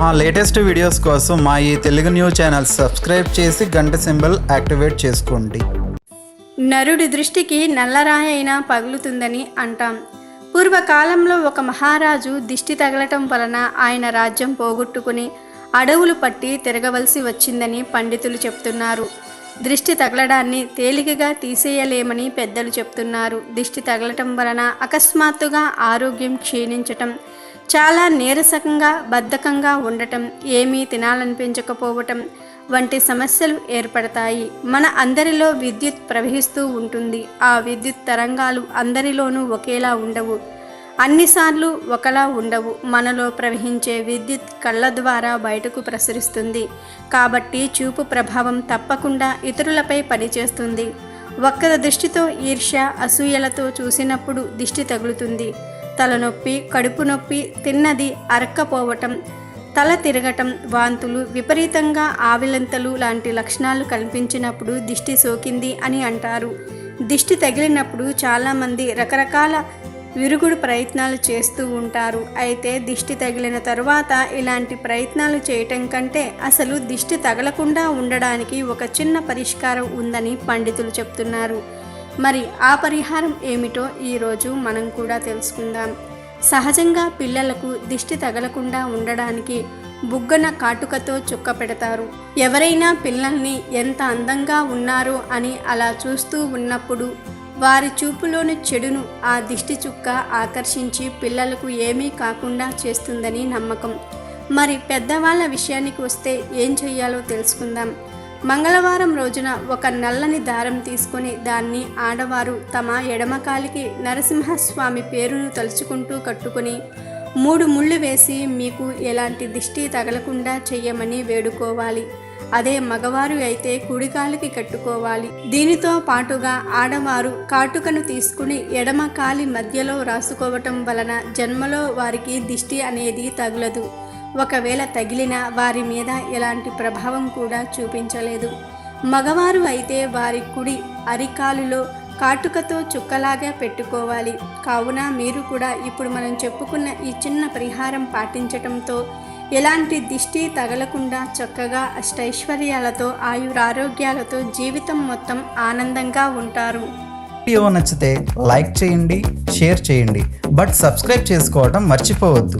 మా latest videos కోసం మా ఈ తెలుగు న్యూస్ ఛానల్ సబ్స్క్రైబ్ చేసి గంట సింబల్ యాక్టివేట్ చేసుకోండి. నరుడి దృష్టికి నల్లరాయి అయినా పగులుతుందని అంటాం. పూర్వకాలంలో ఒక మహారాజు దిష్టి తగలటం వలన ఆయన రాజ్యం పోగొట్టుకుని అడవులు పట్టి తిరగవలసి వచ్చిందని పండితులు చెప్తున్నారు. దృష్టి తగలడాన్ని తేలికగా తీసేయలేమని పెద్దలు చెప్తున్నారు. దిష్టి తగలటం వలన అకస్మాత్తుగా ఆరోగ్యం క్షీణించటం చాలా నీరసకంగా బద్ధకంగా ఉండటం ఏమీ తినాలనిపించకపోవటం వంటి సమస్యలు ఏర్పడతాయి. మన అందరిలో విద్యుత్ ప్రవహిస్తూ ఉంటుంది. ఆ విద్యుత్ తరంగాలు అందరిలోనూ ఒకేలా ఉండవు. అన్నిసార్లు ఒకలా ఉండవు. మనలో ప్రవహించే విద్యుత్ కళ్ళ ద్వారా బయటకు ప్రసరిస్తుంది. కాబట్టి చూపు ప్రభావం తప్పకుండా ఇతరులపై పనిచేస్తుంది. ఒక్కరి దృష్టితో ఈర్ష్య అసూయలతో చూసినప్పుడు దిష్టి తగులుతుంది. తలనొప్పి కడుపు నొప్పి తిన్నది అరక్కపోవటం తల తిరగటం వాంతులు విపరీతంగా ఆవిలంతలు లాంటి లక్షణాలు కనిపించినప్పుడు దిష్టి సోకింది అని అంటారు. దిష్టి తగిలినప్పుడు చాలామంది రకరకాల విరుగుడు ప్రయత్నాలు చేస్తూ ఉంటారు. అయితే దిష్టి తగిలిన తరువాత ఇలాంటి ప్రయత్నాలు చేయటం కంటే అసలు దిష్టి తగలకుండా ఉండడానికి ఒక చిన్న పరిష్కారం ఉందని పండితులు చెప్తున్నారు. మరి ఆ పరిహారం ఏమిటో ఈరోజు మనం కూడా తెలుసుకుందాం. సహజంగా పిల్లలకు దిష్టి తగలకుండా ఉండడానికి బుగ్గన కాటుకతో చుక్క పెడతారు. ఎవరైనా పిల్లల్ని ఎంత అందంగా ఉన్నారో అని అలా చూస్తూ ఉన్నప్పుడు వారి చూపులోని చెడును ఆ దిష్టి చుక్క ఆకర్షించి పిల్లలకు ఏమీ కాకుండా చేస్తుందని నమ్మకం. మరి పెద్దవాళ్ళ విషయానికి వస్తే ఏం చెయ్యాలో తెలుసుకుందాం. మంగళవారం రోజున ఒక నల్లని దారం తీసుకొని దాన్ని ఆడవారు తమ ఎడమకాలికి నరసింహస్వామి పేరును తలుచుకుంటూ కట్టుకొని మూడు ముళ్ళు వేసి మీకు ఎలాంటి దిష్టి తగలకుండా చెయ్యమని వేడుకోవాలి. అదే మగవారు అయితే కుడికాలికి కట్టుకోవాలి. దీనితో పాటుగా ఆడవారు కాటుకను తీసుకుని ఎడమ కాలి మధ్యలో రాసుకోవటం వలన జన్మలో వారికి దిష్టి అనేది తగులదు. ఒకవేళ తగిలినా వారి మీద ఎలాంటి ప్రభావం కూడా చూపించలేదు. మగవారు అయితే వారి కుడి అరికాలులో కాటుకతో చుక్కలాగా పెట్టుకోవాలి. కావున మీరు కూడా ఇప్పుడు మనం చెప్పుకున్న ఈ చిన్న పరిహారం పాటించటంతో ఎలాంటి దిష్టి తగలకుండా చక్కగా అష్టైశ్వర్యాలతో ఆయురారోగ్యాలతో జీవితం మొత్తం ఆనందంగా ఉంటారు. వీడియో నచ్చితే లైక్ చేయండి షేర్ చేయండి. బట్ సబ్స్క్రైబ్ చేసుకోవడం మర్చిపోవద్దు.